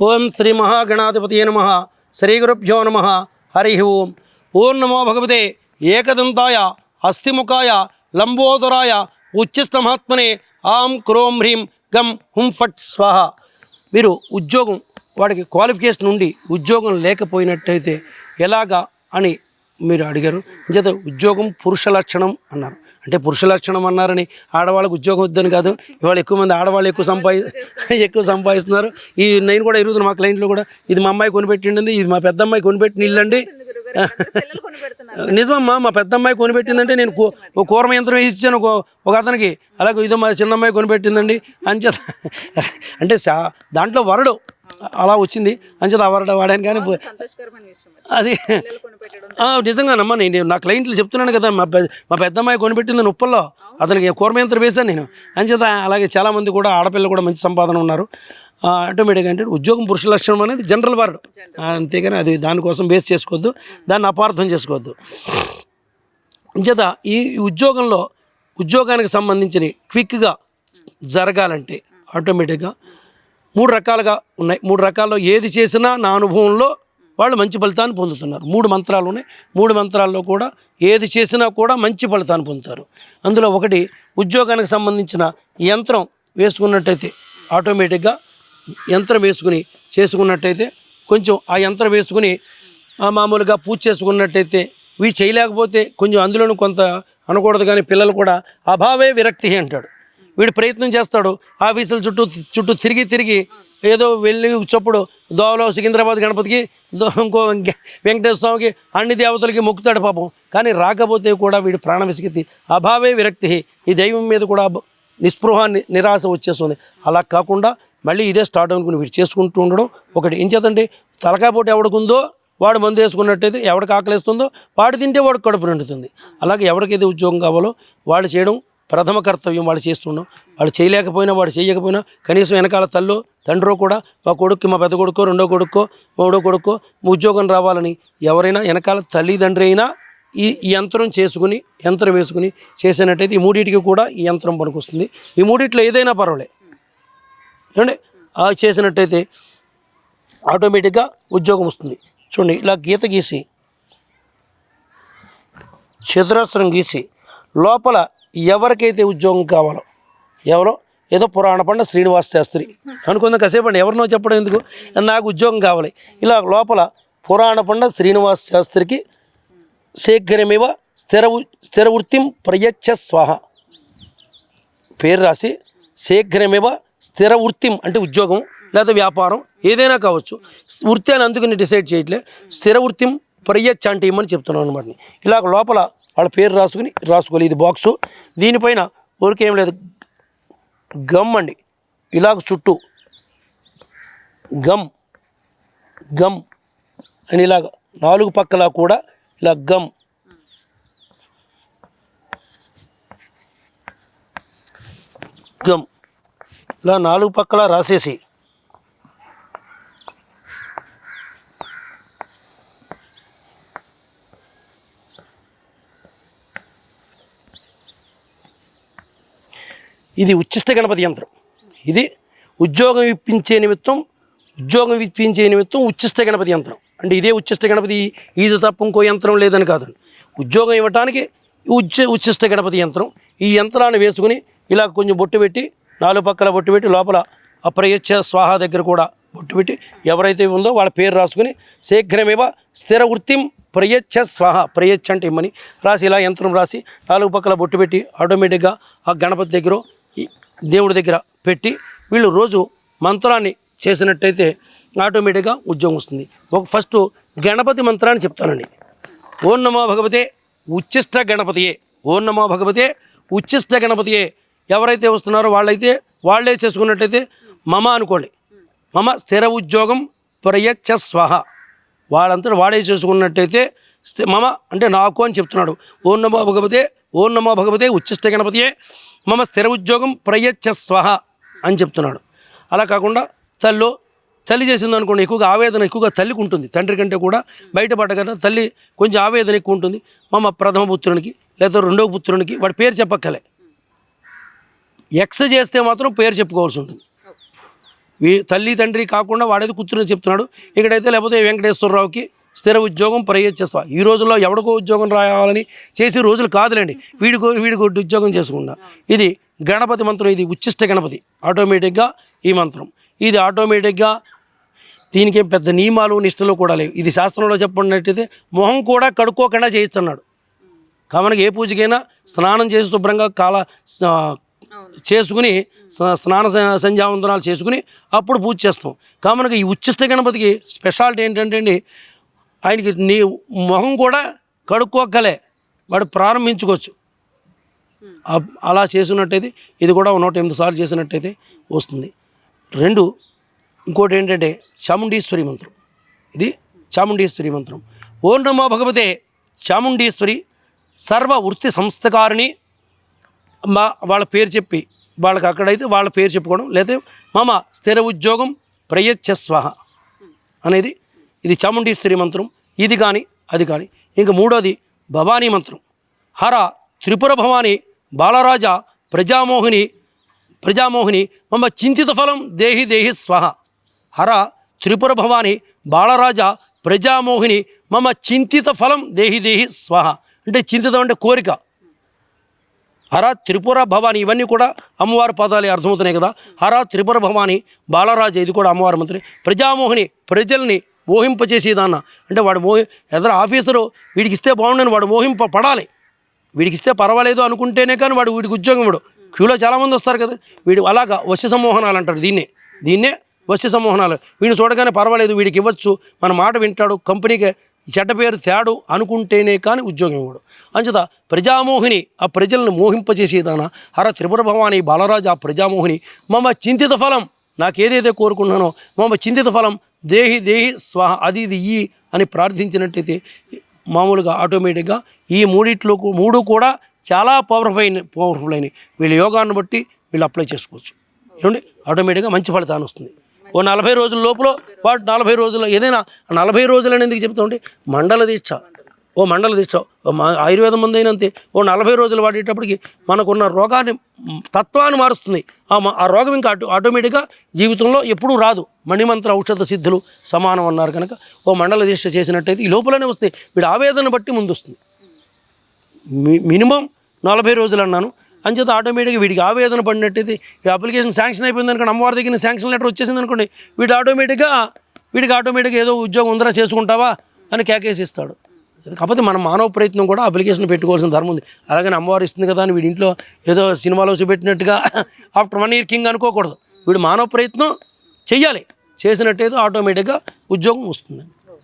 ఓం శ్రీ మహాగణాధిపతి నమ. శ్రీ గురుభ్యో నమ. హరి ఓం. ఓం నమో భగవతే ఏకదంతాయ అస్థిముఖాయ లంబోదరాయ ఉచ్చిష్ట మహాత్మనే ఆం క్రోం హ్రీం గం హుం ఫట్ స్వాహ. మీరు ఉద్యోగం వాడికి క్వాలిఫికేషన్ ఉండి ఉద్యోగం లేకపోయినట్టయితే ఎలాగా అని మీరు అడిగారు. చేత ఉద్యోగం పురుష లక్షణం అన్నారు. అంటే పురుష లక్షణం అన్నారని ఆడవాళ్ళకు ఉద్యోగం వద్దని కాదు. ఇవాళ ఎక్కువ మంది ఆడవాళ్ళు ఎక్కువ సంపాది ఎక్కువ సంపాదిస్తున్నారు. ఈ నేను కూడా ఎరుగుతున్నా మా క్లయింట్లో కూడా ఇది మా అమ్మాయి కొనిపెట్టిండింది ఇది మా పెద్ద అమ్మాయి కొనిపెట్టిన ఇల్లు అండి పిల్లలు కొని పెడుతున్నారు నిజమమ్మా మా పెద్ద అమ్మాయి కొనిపెట్టిందంటే నేను కూరమ యంత్రం వేసి ఇచ్చాను ఒక ఒక అతనికి. అలాగే ఇదో మా చిన్న అమ్మాయి కొనిపెట్టిందండి. అంచేత అంటే దాంట్లో వరడు అలా వచ్చింది. అంచేత ఆ వరడు వాడాను కానీ అది. నిజంగానమ్మా నేను నా క్లయింట్లు చెప్తున్నాను కదా మా మా పెద్ద అమ్మాయి కొనిపెట్టింది ఉప్పల్లో అతనికి కూరమ యంత్రం వేశాను నేను. అంచేత అలాగే చాలామంది కూడా ఆడపిల్లలు కూడా మంచి సంపాదన ఉన్నారు. ఆటోమేటిక్గా అంటే ఉద్యోగం పురుష లక్షణం అనేది జనరల్ వర్డ్ అంతేగాని అది దానికోసం బేస్ చేసుకోవద్దు దాన్ని అపార్థం చేసుకోవద్దు. అంచేత ఈ ఉద్యోగంలో ఉద్యోగానికి సంబంధించిన క్విక్గా జరగాలంటే ఆటోమేటిక్గా మూడు రకాలుగా ఉన్నాయి. మూడు రకాల్లో ఏది చేసినా నా అనుభవంలో వాళ్ళు మంచి ఫలితాన్ని పొందుతున్నారు. మూడు మంత్రాలు ఉన్నాయి. మూడు మంత్రాల్లో కూడా ఏది చేసినా కూడా మంచి ఫలితాన్ని పొందుతారు. అందులో ఒకటి ఉద్యోగానికి సంబంధించిన యంత్రం వేసుకున్నట్టయితే ఆటోమేటిక్గా యంత్రం వేసుకుని చేసుకున్నట్టయితే కొంచెం ఆ యంత్రం వేసుకుని ఆ మామూలుగా పూజ చేసుకున్నట్టయితే ఇవి చేయలేకపోతే కొంచెం అందులోనూ కొంత అనకూడదు కానీ పిల్లలు కూడా అభావే విరక్తి అంటాడు. వీడు ప్రయత్నం చేస్తాడు. ఆఫీసుల చుట్టూ చుట్టూ తిరిగి తిరిగి ఏదో వెళ్ళి చప్పుడు దోవలో సికింద్రాబాద్ గణపతికి ఇంకో వెంకటేశ్వర స్వామికి అన్ని దేవతలకి మొక్కుతాడు పాపం. కానీ రాకపోతే కూడా వీడి ప్రాణ విసిగితి అభావే విరక్తి. ఈ దైవం మీద కూడా నిస్పృహ నిరాశ వచ్చేస్తుంది. అలా కాకుండా మళ్ళీ ఇదే స్టార్ట్ అనుకుని వీడు చేసుకుంటూ ఉండడం ఒకటి. ఏం చేతండి తలకాపోటు పోటీ ఎవడికుందో వాడు మందు వేసుకున్నట్టయితే ఎవడికి ఆకలిస్తుందో వాడు తింటే వాడికి కడుపు నిండుతుంది. అలాగే ఎవరికైతే ఉద్యోగం కావాలో వాళ్ళు చేయడం ప్రథమ కర్తవ్యం వాళ్ళు చేస్తున్నాం వాళ్ళు చేయలేకపోయినా వాడు చేయకపోయినా కనీసం వెనకాల తల్లో తండ్రో కూడా మా కొడుక్కి మా పెద్ద కొడుకో రెండో కొడుకో మూడో కొడుకో ఉద్యోగం రావాలని ఎవరైనా వెనకాల తల్లిదండ్రి అయినా ఈ యంత్రం చేసుకుని యంత్రం వేసుకుని చేసినట్టయితే ఈ మూడింటికి కూడా ఈ యంత్రం పనికొస్తుంది. ఈ మూడిట్లో ఏదైనా పర్వాలే. ఏమండి? ఆ చేసినట్టయితే ఆటోమేటిక్గా ఉద్యోగం వస్తుంది. చూడండి ఇలా గీత గీసి చతురస్రం గీసి లోపల ఎవరికైతే ఉద్యోగం కావాలో ఎవరో? ఏదో పురాణ పండ శ్రీనివాస్ శాస్త్రి. అనుకుందాం కాసేపు అండి ఎవరినో చెప్పడం ఎందుకు? నాకు ఉద్యోగం కావాలి. ఇలా లోపల పురాణ పండ శ్రీనివాస్ శాస్త్రికి శీఘ్రమేవ స్థిర స్థిర వృత్తిం ప్రయచ్చ స్వాహ. పేరు రాసి శీఘ్రమేవ స్థిర వృత్తిం అంటే ఉద్యోగం లేదా వ్యాపారం ఏదైనా కావచ్చు. వృత్తి అని నేను డిసైడ్ చేయట్లే. స్థిర వృత్తిం ప్రయచ్చ అంటే ఏమని చెప్తున్నాను అనమాట ఇలా లోపల వాళ్ళ పేరు రాసుకుని రాసుకోవాలి. ఇది బాక్సు దీనిపైన ఊరికేం లేదు. గమ్ అండి. ఇలాగ చుట్టూ. గమ్. గమ్. అని ఇలాగ నాలుగు పక్కల కూడా ఇలా గమ్. గమ్. ఇలా నాలుగు పక్కల రాసేసి ఇది ఉచ్చిష్ట గణపతి యంత్రం. ఇది ఉద్యోగం ఇప్పించే నిమిత్తం ఉద్యోగం ఇప్పించే నిమిత్తం ఉచ్చిష్ట గణపతి యంత్రం. అంటే ఇదే ఉచ్చిష్ట గణపతి ఇది తప్ప ఇంకో యంత్రం లేదని కాదండి. ఉద్యోగం ఇవ్వటానికి ఉచ్చ ఉచ్చిష్ట గణపతి యంత్రం. ఈ యంత్రాన్ని వేసుకుని ఇలా కొంచెం బొట్టు పెట్టి నాలుగు పక్కల బొట్టు పెట్టి లోపల అప్రయచ్చ స్వాహ దగ్గర కూడా బొట్టు పెట్టి ఎవరైతే ఉందో వాళ్ళ పేరు రాసుకుని శీఘ్రమేవ స్థిర వృత్తిం ప్రయచ్ఛ స్వాహ ప్రయచ్ఛ అంటే ఇమ్మని రాసి ఇలా యంత్రం రాసి నాలుగు పక్కల బొట్టు పెట్టి ఆటోమేటిక్గా ఆ గణపతి దగ్గర దేవుడి దగ్గర పెట్టి వీళ్ళు రోజు మంత్రాన్ని చేసినట్టయితే ఆటోమేటిక్గా ఉద్యోగం వస్తుంది. ఒక ఫస్ట్ గణపతి మంత్రాన్ని చెప్తానండి. ఓం నమో భగవతే ఉచ్చిష్ట గణపతియే. ఓం నమో భగవతే ఉచ్చిష్ట గణపతియే. ఎవరైతే వస్తున్నారో వాళ్ళైతే వాళ్ళే చేసుకున్నట్టయితే మమ అనుకోండి. మమ స్థిర ఉద్యోగం ప్రయచ్చ స్వహ. వాళ్ళంతా వాడే చేసుకున్నట్టయితే మమ అంటే నాకు అని చెప్తున్నాడు. ఓం నమో భగవతే ఓం నమో భగవతే ఉచ్చిష్ట గణపతియే మమ స్థిర ఉద్యోగం ప్రయచ్చ స్వహ అని చెప్తున్నాడు. అలా కాకుండా తల్లో తల్లి చేసింది అనుకోండి ఎక్కువగా ఆవేదన ఎక్కువగా తల్లికి ఉంటుంది. తండ్రి కంటే కూడా బయటపడ్డ తల్లి కొంచెం ఆవేదన ఎక్కువ ఉంటుంది. మమ ప్రథమ పుత్రునికి లేదా రెండవ పుత్రునికి వాడి పేరు చెప్పక్కలే. ఎక్స్ చేస్తే మాత్రం పేరు చెప్పుకోవాల్సి ఉంటుంది. వీ తల్లి తండ్రి కాకుండా వాడేది కూతురు చెప్తున్నాడు. ఇక్కడైతే లేకపోతే వెంకటేశ్వరరావుకి స్థిర ఉద్యోగం ప్రయత్నిస్తా ఈ రోజుల్లో ఎవడికో ఉద్యోగం రావాలని చేసే రోజులు కాదులేండి. వీడికో వీడికో ఉద్యోగం చేసుకుండా ఇది గణపతి మంత్రం ఇది ఉచ్చిష్ట గణపతి. ఆటోమేటిక్గా ఈ మంత్రం. ఇది ఆటోమేటిక్గా దీనికి పెద్ద నియమాలు నిష్టలు కూడా లేవు. ఇది శాస్త్రంలో చెప్పినట్టయితే మొహం కూడా కడుక్కోకుండా చేయిస్తున్నాడు. అన్నాడు ఏ పూజకైనా స్నానం చేసి శుభ్రంగా కాల చేసుకుని స్నాన సంధ్యావందనాలు చేసుకుని అప్పుడు పూజ చేస్తాం. కామనకి ఈ ఉచ్చిష్ట గణపతికి స్పెషాలిటీ ఏంటంటే అండి ఆయనకి నీ మొహం కూడా కడుక్కోగలే వాడు ప్రారంభించుకోవచ్చు. అలా చేసినట్టయితే ఇది కూడా నూట ఎనిమిది సార్లు చేసినట్టయితే వస్తుంది. రెండు ఇంకోటి ఏంటంటే చాముండీశ్వరి మంత్రం. ఇది చాముండీశ్వరి మంత్రం. ఓం నమో భగవతే చాముండీశ్వరి సర్వ వృత్తి సంస్థకారిణి. మా వాళ్ళ పేరు చెప్పి వాళ్ళకి అక్కడైతే వాళ్ళ పేరు చెప్పుకోవడం లేదా మామ స్థిర ఉద్యోగం ప్రయచ్చస్వహ అనేది ఇది చాముండీశ్వరి మంత్రం ఇది కానీ అది కానీ. ఇంకా మూడోది భవానీ మంత్రం. హర త్రిపుర భవాని బాలరాజ ప్రజామోహిని ప్రజామోహిని మమ్మ చింతిత ఫలం దేహి దేహి స్వహ. హర త్రిపుర భవాని బాలరాజ ప్రజామోహిని మమ్మ చింతిత ఫలం దేహి దేహి స్వహ. అంటే చింతితం అంటే కోరిక. హర త్రిపుర భవాని ఇవన్నీ కూడా అమ్మవారి పదాలు అర్థమవుతున్నాయి కదా. హర త్రిపుర భవాని బాలరాజ ఇది కూడా అమ్మవారి మంత్రి ప్రజామోహిని ప్రజల్ని మోహింపచేసేదాన్న అంటే వాడు మోహి ఎదర ఆఫీసరు వీడికి ఇస్తే బాగుండని వాడు మోహింప పడాలి. వీడికి ఇస్తే పర్వాలేదు అనుకుంటేనే కానీ వాడు వీడికి ఉద్యోగం ఇవ్వడు. క్యూలో చాలామంది వస్తారు కదా. వీడు అలాగా వశ్య సమ్మోహనాలు అంటారు దీన్నే. దీన్నే వశ్య సమ్మోహనాలు వీడిని చూడగానే పర్వాలేదు వీడికి ఇవ్వచ్చు. మన మాట వింటాడు. కంపెనీకి చెడ్డ పేరు తేడు అనుకుంటేనే కానీ ఉద్యోగం ఇవ్వడు. అంచేత ప్రజామోహిని ఆ ప్రజలను మోహింపచేసేదాన హర త్రిపుర భవాని బాలరాజు ఆ ప్రజామోహిని. మమ్మ చింతిత ఫలం. నాకు ఏదైతే కోరుకున్నానో మామ చింతిత ఫలం దేహి దేహి స్వాహ అది ఇది ఈ అని ప్రార్థించినట్టయితే మామూలుగా ఆటోమేటిక్గా ఈ మూడిట్లో మూడు కూడా చాలా పవర్ఫుల్ అయిన పవర్ఫుల్ అయినాయి. వీళ్ళ యోగాన్ని బట్టి వీళ్ళు అప్లై చేసుకోవచ్చు. ఏమండి? ఆటోమేటిక్గా మంచి ఫలితాన్ని వస్తుంది. ఓ నలభై రోజుల లోపల వాటి నలభై రోజులు ఏదైనా నలభై రోజులు అనేది ఎందుకు మండల దీక్ష. ఓ మండల దీక్ష. ఓ ఆయుర్వేదం మంది అయినంతే. ఓ నలభై రోజులు వాడేటప్పటికి మనకున్న రోగాన్ని తత్వాన్ని మారుస్తుంది. ఆ రోగం ఇంకా ఆటో ఆటోమేటిక్గా జీవితంలో ఎప్పుడూ రాదు. మణిమంత్ర ఔషధ సిద్ధులు సమానం అన్నారు కనుక ఓ మండల దీక్ష చేసినట్టయితే ఈ లోపలనే వస్తాయి. వీడు ఆవేదన బట్టి ముందు వస్తుంది మి- మినిమం నలభై రోజులు అన్నాను. అంచేత ఆటోమేటిక్గా వీడికి ఆవేదన పడినట్టయితే ఈ అప్లికేషన్ శాంక్షన్ అయిపోయింది అనుకోండి అమ్మవారి దగ్గర శాంక్షన్ లెటర్ వచ్చేసింది అనుకోండి వీడు ఆటోమేటిక్గా వీడికి ఆటోమేటిక్గా ఏదో ఉద్యోగం ఉందరా చేసుకుంటావా అని కేకేసిస్తాడు. కాకపోతే మన మానవ ప్రయత్నం కూడా అప్లికేషన్ పెట్టుకోవాల్సిన ధర్మం ఉంది. అలాగని అమ్మవారు ఇస్తుంది కదా అని వీడి ఇంట్లో ఏదో సినిమాలో చూపెట్టినట్టుగా ఆఫ్టర్ వన్ ఇయర్ కింగ్ అనుకోకూడదు. వీడు మానవ ప్రయత్నం చెయ్యాలి. చేసినట్టయితే ఆటోమేటిక్గా ఉద్యోగం వస్తుంది.